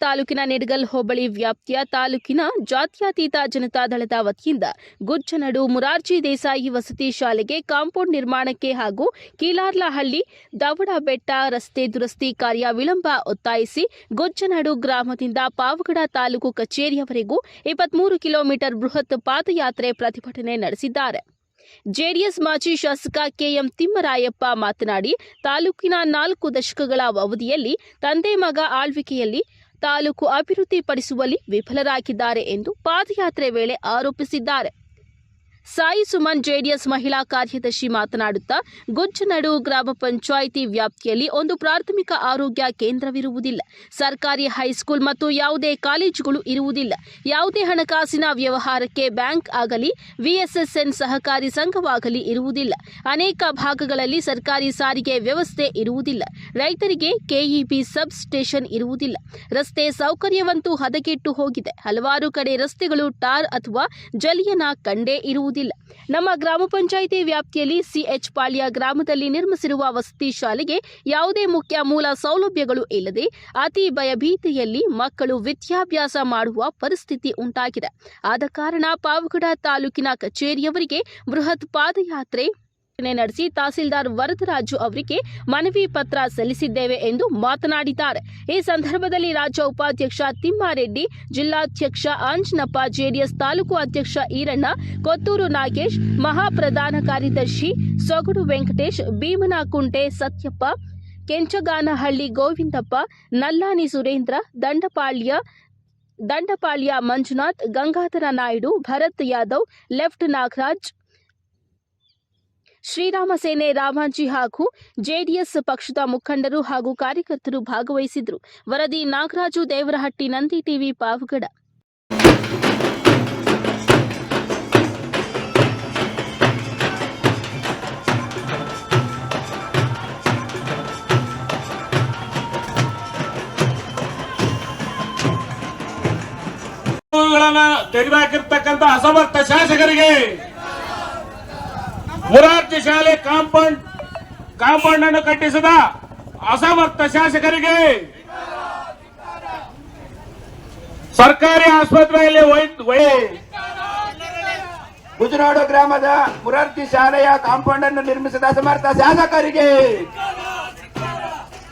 ತಾಲೂಕಿನ ನಿಡಗಲ್ ಹೋಬಳಿ ವ್ಯಾಪ್ತಿಯ ತಾಲೂಕಿನ ಜಾತ್ಯತೀತ ಜನತಾದಳದ ವತಿಯಿಂದ ಗುಜ್ಜನಡು ಮುರಾರ್ಜಿ ದೇಸಾಯಿ ವಸತಿ ಶಾಲೆಗೆ ಕಾಂಪೌಂಡ್ ನಿರ್ಮಾಣಕ್ಕೆ ಹಾಗೂ ಕೀಲಾರ್ಲಹಳ್ಳಿ ದವಡ ಬೆಟ್ಟ ರಸ್ತೆ ದುರಸ್ತಿ ಕಾರ್ಯ ವಿಳಂಬ ಒತ್ತಾಯಿಸಿ ಗುಜ್ಜನಡು ಗ್ರಾಮದಿಂದ ಪಾವಗಡ ತಾಲೂಕು ಕಚೇರಿಯವರೆಗೂ ಇಪ್ಪತ್ಮೂರು ಕಿಲೋಮೀಟರ್ ಬೃಹತ್ ಪಾದಯಾತ್ರೆ ಪ್ರತಿಭಟನೆ ನಡೆಸಿದ್ದಾರೆ. ಜೆಡಿಎಸ್ ಮಾಜಿ ಶಾಸಕ ಕೆಎಂ ತಿಮ್ಮರಾಯಪ್ಪ ಮಾತನಾಡಿ, ತಾಲೂಕಿನ ನಾಲ್ಕು ದಶಕಗಳ ಅವಧಿಯಲ್ಲಿ ತಂದೆ ಮಗ ಆಳ್ವಿಕೆಯಲ್ಲಿ ತಾಲೂಕು ಅಭಿವೃದ್ಧಿಪಡಿಸುವಲ್ಲಿ ವಿಫಲರಾಗಿದ್ದಾರೆ ಎಂದು ಪಾದಯಾತ್ರೆ ವೇಳೆ ಆರೋಪಿಸಿದ್ದಾರೆ. ಸಾಯಿ ಸುಮನ್ ಜೆಡಿಎಸ್ ಮಹಿಳಾ ಕಾರ್ಯದರ್ಶಿ ಮಾತನಾಡುತ್ತಾ, ಗುಜ್ಜನಡು ಗ್ರಾಮ ಪಂಚಾಯಿತಿ ವ್ಯಾಪ್ತಿಯಲ್ಲಿ ಒಂದು ಪ್ರಾಥಮಿಕ ಆರೋಗ್ಯ ಕೇಂದ್ರವಿರುವುದಿಲ್ಲ. ಸರ್ಕಾರಿ ಹೈಸ್ಕೂಲ್ ಮತ್ತು ಯಾವುದೇ ಕಾಲೇಜುಗಳು ಇರುವುದಿಲ್ಲ. ಯಾವುದೇ ಹಣಕಾಸಿನ ವ್ಯವಹಾರಕ್ಕೆ ಬ್ಯಾಂಕ್ ಆಗಲಿ, ವಿಎಸ್ಎಸ್ಎನ್ ಸಹಕಾರಿ ಸಂಘವಾಗಲಿ ಇರುವುದಿಲ್ಲ. ಅನೇಕ ಭಾಗಗಳಲ್ಲಿ ಸರ್ಕಾರಿ ಸಾರಿಗೆ ವ್ಯವಸ್ಥೆ ಇರುವುದಿಲ್ಲ. ರೈತರಿಗೆ ಕೆಇಬಿ ಸಬ್ ಸ್ಟೇಷನ್ ಇರುವುದಿಲ್ಲ. ರಸ್ತೆ ಸೌಕರ್ಯವಂತೂ ಹದಗೆಟ್ಟು ಹೋಗಿದೆ. ಹಲವಾರು ಕಡೆ ರಸ್ತೆಗಳು ಟಾರ್ ಅಥವಾ ಜಲಿಯನ ಕಂಡೇ ನಮ್ಮ ಗ್ರಾಮ ಪಂಚಾಯಿತಿ ವ್ಯಾಪ್ತಿಯಲ್ಲಿ ಸಿಎಚ್ ಪಾಳ್ಯ ಗ್ರಾಮದಲ್ಲಿ ನಿರ್ಮಿಸಿರುವ ವಸತಿ ಶಾಲೆಗೆ ಯಾವುದೇ ಮುಖ್ಯ ಮೂಲ ಸೌಲಭ್ಯಗಳು ಇಲ್ಲದೆ ಅತಿ ಭಯಭೀತಿಯಲ್ಲಿ ಮಕ್ಕಳು ವಿದ್ಯಾಭ್ಯಾಸ ಮಾಡುವ ಪರಿಸ್ಥಿತಿ ಉಂಟಾಗಿದೆ. ಆದ ಕಾರಣ ಪಾವಗಡ ತಾಲೂಕಿನ ಕಚೇರಿಯವರಿಗೆ ಬೃಹತ್ ಪಾದಯಾತ್ರೆ ನಡೆಸಿ ತಹಸೀಲ್ದಾರ್ ವರದರಾಜು ಅವರಿಗೆ ಮನವಿ ಪತ್ರ ಸಲ್ಲಿಸಿದ್ದೇವೆ ಎಂದು ಮಾತನಾಡಿದ್ದಾರೆ. ಈ ಸಂದರ್ಭದಲ್ಲಿ ರಾಜ್ಯ ಉಪಾಧ್ಯಕ್ಷ ತಿಮ್ಮಾರೆಡ್ಡಿ, ಜಿಲ್ಲಾಧ್ಯಕ್ಷ ಅಂಜನಪ್ಪ, ಜೆಡಿಎಸ್ ತಾಲೂಕು ಅಧ್ಯಕ್ಷ ಈರಣ್ಣ, ಕೊತ್ತೂರು ನಾಗೇಶ್, ಮಹಾಪ್ರಧಾನ ಕಾರ್ಯದರ್ಶಿ ಸೊಗಡು ವೆಂಕಟೇಶ್, ಭೀಮನಕುಂಟೆ ಸತ್ಯಪ್ಪ, ಕೆಂಚಗಾನಹಳ್ಳಿ ಗೋವಿಂದಪ್ಪ, ನಲ್ಲಾನಿ ಸುರೇಂದ್ರ, ದಂಡಪಾಳ್ಯ ದಂಡಪಾಳ್ಯ ಮಂಜುನಾಥ್, ಗಂಗಾಧರ ನಾಯ್ಡು, ಭರತ್ ಯಾದವ್, ಲೆಫ್ಟ್ ನಾಗರಾಜ್ ಶ್ರೀರಾಮ ಸೇನೆ ರಾಮಾಜಿ ಹಾಗೂ ಜೆಡಿಎಸ್ ಪಕ್ಷದ ಮುಖಂಡರು ಹಾಗೂ ಕಾರ್ಯಕರ್ತರು ಭಾಗವಹಿಸಿದ್ರು. ವರದಿ ನಾಗರಾಜು ದೇವರಹಟ್ಟಿ, ನಂದಿ ಟಿವಿ, ಪಾವಗಡ. ತೆಗೆದುಹಾಕಿರ್ತಕ್ಕಂಥ ಅಸಮರ್ಥ ಶಾಸಕರಿಗೆ ಮುರಾರ್ಜಿ ಶಾಲೆ ಕಾಂಪೌಂಡ್ ಕಾಂಪೌಂಡ್ ಅನ್ನು ಕಟ್ಟಿಸಿದ ಅಸಮರ್ಥ ಶಾಸಕರಿಗೆ ಸರ್ಕಾರಿ ಆಸ್ಪತ್ರೆಯಲ್ಲಿ ಗುಜರಾಡು ಗ್ರಾಮದ ಮುರಾರ್ಜಿ ಶಾಲೆಯ ಕಾಂಪೌಂಡ್ ಅನ್ನು ನಿರ್ಮಿಸಿದ ಅಸಮರ್ಥ ಶಾಸಕರಿಗೆ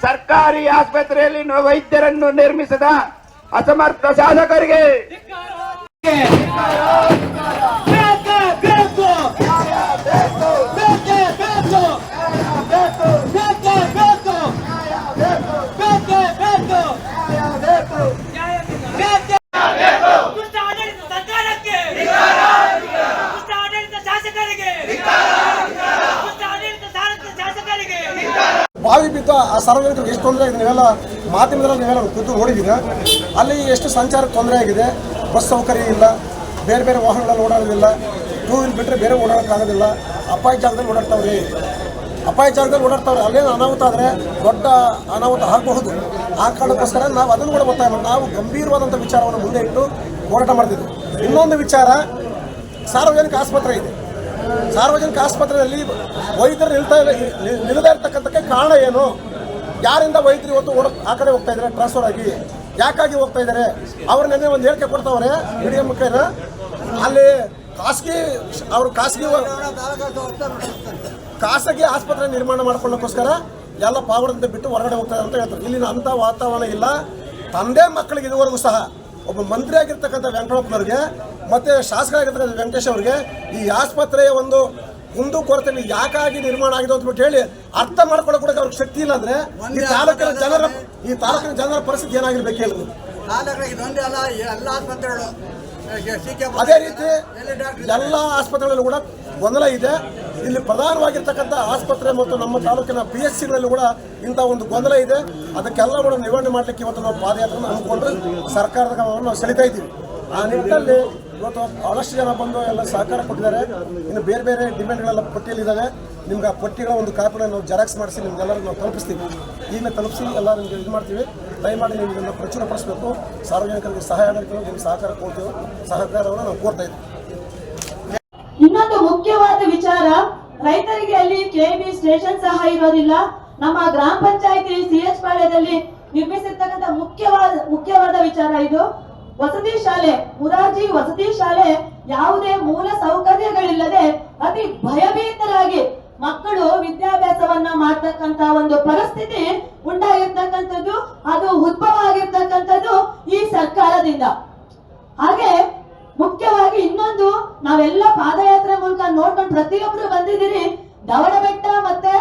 ಸರ್ಕಾರಿ ಆಸ್ಪತ್ರೆಯಲ್ಲಿ ವೈದ್ಯರನ್ನು ನಿರ್ಮಿಸಿದ ಅಸಮರ್ಥ ಶಾಸಕರಿಗೆ ಸಾರ್ವಜನಿಕರಿಗೆ ಎಷ್ಟು ತೊಂದರೆ ಆಗಿದೆ ನೀವೆಲ್ಲ ಮಾಧ್ಯಮದಲ್ಲಿ ನೀವೆಲ್ಲ ಖುದ್ದು ನೋಡಿದ್ದೀರ? ಅಲ್ಲಿ ಎಷ್ಟು ಸಂಚಾರಕ್ಕೆ ತೊಂದರೆ ಆಗಿದೆ? ಬಸ್ ಸೌಕರ್ಯ ಇಲ್ಲ, ಬೇರೆ ಬೇರೆ ವಾಹನಗಳಲ್ಲಿ ಓಡಾಡೋದಿಲ್ಲ ಟೂ ವೀಲ್ ಬಿಟ್ಟರೆ ಬೇರೆ ಓಡಾಡೋಕ್ಕಾಗೋದಿಲ್ಲ, ಅಪಾಯ ಜಾಗದಲ್ಲಿ ಓಡಾಡ್ತಾವ್ರಿ. ಅಪಾಯ ಜಾಗದಲ್ಲಿ ಓಡಾಡ್ತಾವ್ರೆ. ಅಲ್ಲೇನು ಅನಾಹುತ ಆದರೆ ದೊಡ್ಡ ಅನಾಹುತ ಆಗಬಹುದು. ಆ ಕಾರಣಕ್ಕೋಸ್ಕರ ನಾವು ಅದನ್ನು ಕೂಡ ಗೊತ್ತಾಗ ನಾವು ಗಂಭೀರವಾದಂಥ ವಿಚಾರವನ್ನು ಮುಂದೆ ಇಟ್ಟು ಹೋರಾಟ ಮಾಡ್ತಿದ್ವಿ. ಇನ್ನೊಂದು ವಿಚಾರ, ಸಾರ್ವಜನಿಕ ಆಸ್ಪತ್ರೆ ಇದೆ. ಸಾರ್ವಜನಿಕ ಆಸ್ಪತ್ರೆಯಲ್ಲಿ ವೈದ್ಯರು ನಿಲ್ತಾ ನಿಲ್ಲದೇ ಇರ್ತಕ್ಕಂಥಕ್ಕೆ ಕಾರಣ ಏನು? ಯಾರಿಂದ ವೈದ್ಯರು ಇವತ್ತು ಓಡ ಆ ಕಡೆ ಹೋಗ್ತಾ ಇದ್ದಾರೆ? ಟ್ರಾನ್ಸ್ಫರ್ ಆಗಿ. ಯಾಕಾಗಿ ಹೋಗ್ತಾ ಇದ್ದಾರೆ? ಅವ್ರ ನೆನೆ ಒಂದು ಹೇಳಿಕೆ ಕೊಡ್ತಾವ್ರೆ ಮೀಡಿಯಾ ಮುಖೇನ. ಅಲ್ಲಿ ಖಾಸಗಿ ಅವರು ಖಾಸಗಿ ಖಾಸಗಿ ಆಸ್ಪತ್ರೆ ನಿರ್ಮಾಣ ಮಾಡ್ಕೊಳ್ಳೋಕ್ಕೋಸ್ಕರ ಎಲ್ಲ ಪಾವಡದಿಂದ ಬಿಟ್ಟು ಹೊರಗಡೆ ಹೋಗ್ತಾರೆ ಅಂತ ಹೇಳ್ತಾರೆ. ಇಲ್ಲಿನ ಅಂಥ ವಾತಾವರಣ ಇಲ್ಲ. ತಂದೆ ಮಕ್ಕಳಿಗೆ ಇದುವರೆಗೂ ಸಹ ಒಬ್ಬ ಮಂತ್ರಿ ಆಗಿರ್ತಕ್ಕಂಥ ವೆಂಕಟಪ್ಪನವ್ರಿಗೆ ಮತ್ತು ಶಾಸಕರಾಗಿರ್ತಕ್ಕಂಥ ವೆಂಕಟೇಶ್ ಅವರಿಗೆ ಈ ಆಸ್ಪತ್ರೆಯ ಒಂದು ಕುಂದು ಕೊರತೆ ಯಾಕಾಗಿ ನಿರ್ಮಾಣ ಆಗಿದೆ ಅಂತ ಬಿಟ್ಟು ಹೇಳಿ ಅರ್ಥ ಮಾಡ್ಕೊಳ್ಳೋ ಕೂಡ ಅವ್ರಿಗೆ ಶಕ್ತಿ ಇಲ್ಲ ಅಂದ್ರೆ ಈ ತಾಲೂಕಿನ ಜನರ ಈ ತಾಲೂಕಿನ ಜನರ ಪರಿಸ್ಥಿತಿ ಏನಾಗಿರ್ಬೇಕು ಹೇಳಿ. ಇದೊಂದೇ ಅಲ್ಲ ಎಲ್ಲ ಆಸ್ಪತ್ರೆಗಳು ಅದೇ ರೀತಿ ಎಲ್ಲ ಆಸ್ಪತ್ರೆಗಳಲ್ಲೂ ಕೂಡ ಗೊಂದಲ ಇದೆ. ಇಲ್ಲಿ ಪ್ರಧಾನವಾಗಿರ್ತಕ್ಕಂಥ ಆಸ್ಪತ್ರೆ ಮತ್ತು ನಮ್ಮ ತಾಲೂಕಿನ ಪಿ ಎಸ್ ಸಿಗಳಲ್ಲೂ ಕೂಡ ಇಂಥ ಒಂದು ಗೊಂದಲ ಇದೆ. ಅದಕ್ಕೆಲ್ಲ ಕೂಡ ನಿವಾರಣೆ ಮಾಡಲಿಕ್ಕೆ ಇವತ್ತು ನಾವು ಪಾದಯಾತ್ರೆ ಹಮ್ಮಿಕೊಂಡು ಸರ್ಕಾರದ ಗಮನವನ್ನು ನಾವು ಸೆಳಿತಾ ಇದ್ದೀವಿ. ಆ ನಿಟ್ಟಿನಲ್ಲಿ ಇವತ್ತು ಬಹಳಷ್ಟು ಜನ ಬಂದು ಎಲ್ಲ ಸಹಕಾರ ಕೊಟ್ಟಿದ್ದಾರೆ. ಇನ್ನು ಬೇರೆ ಬೇರೆ ಡಿಮ್ಯಾಂಡ್ಗಳೆಲ್ಲ ಪಟ್ಟಿಯಲ್ಲಿದ್ದಾವೆ. ನಿಮ್ಗೆ ಆ ಪಟ್ಟಿಗಳ ಒಂದು ಕಾಪಿನ ನಾವು ಜೆರಾಕ್ಸ್ ಮಾಡಿಸಿ ನಿಮ್ಗೆಲ್ಲರಿಗೂ ನಾವು ತಲುಪಿಸ್ತೀವಿ. ಈಗಲೇ ತಲುಪಿಸಿ ಎಲ್ಲ ನಿಮಗೆ ಇದು ಮಾಡ್ತೀವಿ. ದಯಮಾಡಿ ನೀವು ಇದನ್ನು ಪ್ರಚುರಪಡಿಸಬೇಕು ಸಾರ್ವಜನಿಕರಿಗೆ ಸಹಾಯ ಆಗಲಿಕ್ಕೆ ನಿಮ್ಗೆ ಸಹಕಾರ ಕೊಡ್ತೀವಿ. ಸಹಕಾರವನ್ನು ನಾವು ಕೋರ್ತಾ ಇದ್ದೀವಿ. ಇನ್ನೊಂದು ಮುಖ್ಯವಾದ ವಿಚಾರ, ರೈತರಿಗೆ ಅಲ್ಲಿ ಕೆಬಿ ಸ್ಟೇಷನ್ ಸಹ ಇರೋದಿಲ್ಲ. ನಮ್ಮ ಗ್ರಾಮ ಪಂಚಾಯತಿ ಸಿ ಎಚ್ ಪಾಳ್ಯದಲ್ಲಿ ನಿರ್ಮಿಸಿರ್ತಕ್ಕಂಥ ಮುಖ್ಯವಾದ ಮುಖ್ಯವಾದ ವಿಚಾರ ಇದು. ವಸತಿ ಶಾಲೆ, ಮುರಾರ್ಜಿ ವಸತಿ ಶಾಲೆ ಯಾವುದೇ ಮೂಲ ಸೌಕರ್ಯಗಳಿಲ್ಲದೆ ಅತಿ ಭಯಭೀತರಾಗಿ ಮಕ್ಕಳು ವಿದ್ಯಾಭ್ಯಾಸವನ್ನ ಮಾಡ್ತಕ್ಕಂತ ಒಂದು ಪರಿಸ್ಥಿತಿ ಉಂಟಾಗಿರ್ತಕ್ಕಂಥದ್ದು, ಅದು ಉದ್ಭವ ಆಗಿರ್ತಕ್ಕಂಥದ್ದು ಈ ಸರ್ಕಾರದಿಂದ. ಹಾಗೆ ಮುಖ್ಯವಾಗಿ ಇನ್ನೊಂದು, ನಾವೆಲ್ಲ ಪಾದಯಾತ್ರೆ ಮೂಲಕ ನೋಡ್ಕೊಂಡು ಪ್ರತಿಯೊಬ್ರು ಬಂದಿದ್ದೀರಿ ದವಡ ಬೆಟ್ಟ ಮತ್ತೆ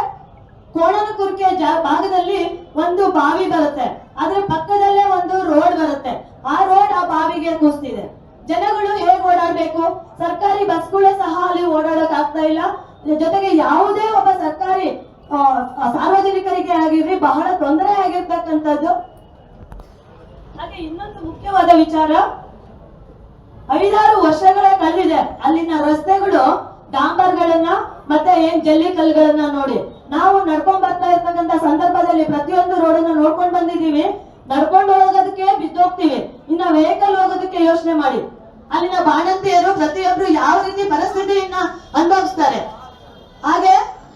ಕೋಣನಕುರ್ಕೆ ಭಾಗದಲ್ಲಿ ಒಂದು ಬಾವಿ ಬರುತ್ತೆ ಅದ್ರ ಪಕ್ಕದಲ್ಲೇ ಒಂದು ರೋಡ್ ಬರುತ್ತೆ ಆ ರೋಡ್ ಆ ಬಾವಿಗೆ ಕೂಸ್ತಿದೆ ಜನಗಳು ಹೇಗೆ ಓಡಾಡಬೇಕು? ಸರ್ಕಾರಿ ಬಸ್ಗಳು ಸಹ ಅಲ್ಲಿ ಓಡಾಡಕ್ ಆಗ್ತಾ ಇಲ್ಲ. ಜೊತೆಗೆ ಯಾವುದೇ ಒಬ್ಬ ಸರ್ಕಾರಿ ಸಾರ್ವಜನಿಕರಿಗೆ ಆಗಿರ್ಲಿ, ಬಹಳ ತೊಂದರೆ ಆಗಿರ್ತಕ್ಕಂಥದ್ದು. ಹಾಗೆ ಇನ್ನೊಂದು ಮುಖ್ಯವಾದ ವಿಚಾರ, ಐದಾರು ವರ್ಷಗಳ ಕಳೆದಿದೆ ಅಲ್ಲಿನ ರಸ್ತೆಗಳು, ಡಾಂಬರ್ಗಳನ್ನ ಮತ್ತೆ ಏನ್ ಜಲ್ಲಿ ಕಲ್ಗಳನ್ನ ನೋಡಿ. ನಾವು ನಡ್ಕೊಂಡ್ ಬರ್ತಾ ಇರ್ತಕ್ಕಂತ ಸಂದರ್ಭದಲ್ಲಿ ಪ್ರತಿಯೊಂದು ರೋಡನ್ನು ನೋಡ್ಕೊಂಡ್ ಬಂದಿದ್ದೀವಿ. ನಡ್ಕೊಂಡು ಹೋಗೋದಕ್ಕೆ ಬಿದ್ದೋಗ್ತೀವಿ. ಇನ್ನ ವೆಹಿಕಲ್ ಹೋಗೋದಕ್ಕೆ ಯೋಚನೆ ಮಾಡಿ. ಅಲ್ಲಿನ ಬಾಣಂತಿಯರು ಪ್ರತಿಯೊಬ್ರು ಯಾವ ರೀತಿ ಪರಿಸ್ಥಿತಿಯನ್ನ ಅನುಭವಿಸ್ತಾರೆ? ಹಾಗೆ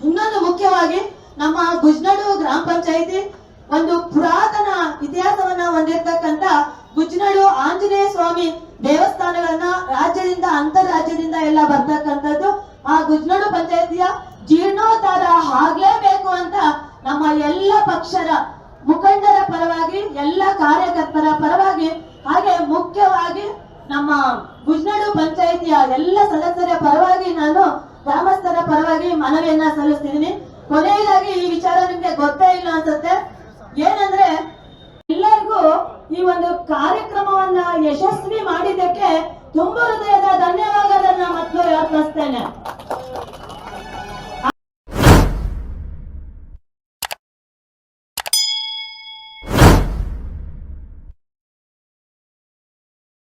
ಇನ್ನೊಂದು ಮುಖ್ಯವಾಗಿ ನಮ್ಮ ಗುಜ್ನಡು ಗ್ರಾಮ ಪಂಚಾಯಿತಿ ಒಂದು ಪುರಾತನ ಇತಿಹಾಸವನ್ನ ಹೊಂದಿರತಕ್ಕಂತ ಗುಜ್ನಡು ಆಂಜನೇಯ ಸ್ವಾಮಿ ದೇವಸ್ಥಾನಗಳನ್ನ ರಾಜ್ಯದಿಂದ ಅಂತರಾಜ್ಯದಿಂದ ಎಲ್ಲ ಬರ್ತಕ್ಕಂಥದ್ದು ಆ ಗುಜ್ನಡು ಪಂಚಾಯಿತಿಯ ಜೀರ್ಣೋದ್ಧಾರ ಆಗ್ಲೇಬೇಕು ಅಂತ ನಮ್ಮ ಎಲ್ಲ ಪಕ್ಷರ ಮುಖಂಡರ ಪರವಾಗಿ, ಎಲ್ಲ ಕಾರ್ಯಕರ್ತರ ಪರವಾಗಿ, ಹಾಗೆ ಮುಖ್ಯವಾಗಿ ನಮ್ಮ ಗುಜ್ನಡು ಪಂಚಾಯಿತಿಯ ಎಲ್ಲ ಸದಸ್ಯರ ಪರವಾಗಿ ನಾನು ಗ್ರಾಮಸ್ಥರ ಪರವಾಗಿ ಮನವಿಯನ್ನ ಸಲ್ಲಿಸ್ತಿದ್ದೀನಿ. ಕೊನೆಯದಾಗಿ ಈ ವಿಚಾರ ನಿಮ್ಗೆ ಗೊತ್ತೇ ಇಲ್ಲ ಅನ್ಸುತ್ತೆ. ಏನಂದ್ರೆ ಎಲ್ಲರಿಗೂ ಈ ಒಂದು ಕಾರ್ಯಕ್ರಮವನ್ನ ಯಶಸ್ವಿ ಮಾಡಿದ್ದಕ್ಕೆ ತುಂಬ ಹೃದಯದ ಧನ್ಯವಾದಗಳನ್ನ ಮತ್ತು ಅರ್ಪಿಸ್ತೇನೆ.